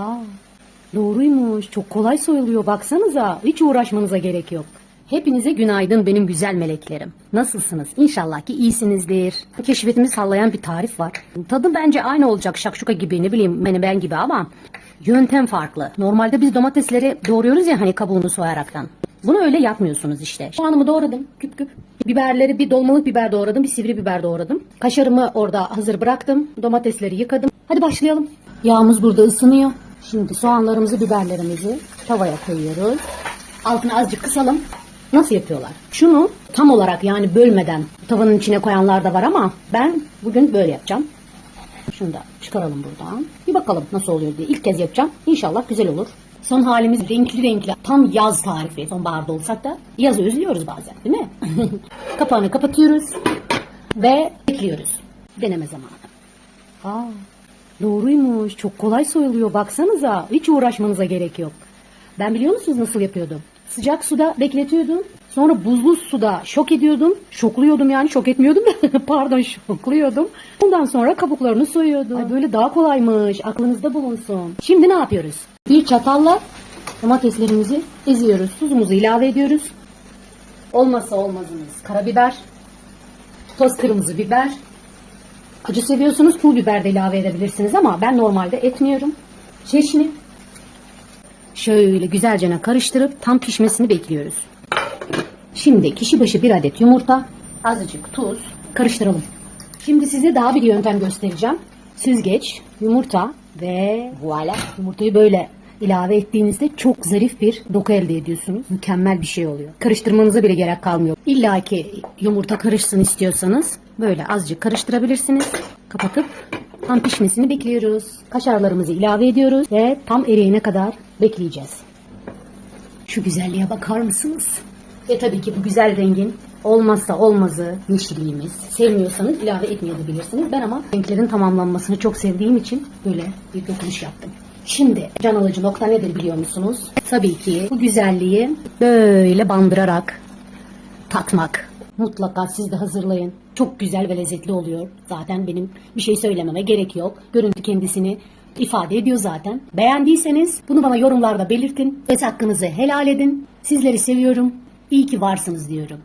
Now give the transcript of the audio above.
Aa, doğruymuş. Çok kolay soyuluyor baksanıza. Hiç uğraşmanıza gerek yok. Hepinize günaydın benim güzel meleklerim. Nasılsınız? İnşallah ki iyisinizdir. Keşfetimi sallayan bir tarif var. Tadı bence aynı olacak şakşuka gibi ne bileyim menemen gibi ama yöntem farklı. Normalde biz domatesleri doğruyoruz ya hani kabuğunu soyaraktan. Bunu öyle yapmıyorsunuz işte. Soğanımı doğradım küp küp. Biberleri bir dolmalık biber doğradım, bir sivri biber doğradım. Kaşarımı orada hazır bıraktım. Domatesleri yıkadım. Hadi başlayalım. Yağımız burada ısınıyor. Şimdi soğanlarımızı, biberlerimizi tavaya koyuyoruz. Altını azıcık kısalım. Nasıl yapıyorlar? Şunu tam olarak yani bölmeden tavanın içine koyanlar da var ama ben bugün böyle yapacağım. Şunu da çıkaralım buradan. Bir bakalım nasıl oluyor diye. İlk kez yapacağım. İnşallah güzel olur. Son halimiz renkli renkli. Tam yaz tarifi. Sonbaharda olsak da yazı özlüyoruz bazen değil mi? Kapağını kapatıyoruz. Ve bekliyoruz. Deneme zamanı. Aa, doğruymuş. Çok kolay soyuluyor. Baksanıza. Hiç uğraşmanıza gerek yok. Ben biliyor musunuz nasıl yapıyordum? Sıcak suda bekletiyordum. Sonra buzlu suda şok ediyordum. Şokluyordum yani şok etmiyordum da pardon şokluyordum. Ondan sonra kabuklarını soyuyordum. Ay böyle daha kolaymış. Aklınızda bulunsun. Şimdi ne yapıyoruz? Bir çatalla domateslerimizi eziyoruz. Tuzumuzu ilave ediyoruz. Olmazsa olmazımız karabiber, toz kırmızı biber. Acı seviyorsunuz pul biber de ilave edebilirsiniz ama ben normalde etmiyorum. Çeşni. Şöyle güzelce karıştırıp tam pişmesini bekliyoruz. Şimdi kişi başı bir adet yumurta, azıcık tuz, karıştıralım. Şimdi size daha bir yöntem göstereceğim. Süzgeç, yumurta ve voila yumurtayı böyle ilave ettiğinizde çok zarif bir doku elde ediyorsunuz. Mükemmel bir şey oluyor. Karıştırmanıza bile gerek kalmıyor. İlla ki yumurta karışsın istiyorsanız böyle azıcık karıştırabilirsiniz. Kapatıp tam pişmesini bekliyoruz. Kaşarlarımızı ilave ediyoruz ve tam eriyene kadar bekleyeceğiz. Şu güzelliğe bakar mısınız? Ve tabii ki bu güzel rengin olmazsa olmazı yeşilliğimiz. Sevmiyorsanız ilave etmeyebilirsiniz. Ben ama renklerin tamamlanmasını çok sevdiğim için böyle bir dokunuş yaptım. Şimdi can alıcı nokta nedir biliyor musunuz? Tabii ki bu güzelliği böyle bandırarak tatmak. Mutlaka siz de hazırlayın. Çok güzel ve lezzetli oluyor. Zaten benim bir şey söylememe gerek yok. Görüntü kendisini ifade ediyor zaten. Beğendiyseniz bunu bana yorumlarda belirtin. Öz hakkınızı helal edin. Sizleri seviyorum. İyi ki varsınız diyorum.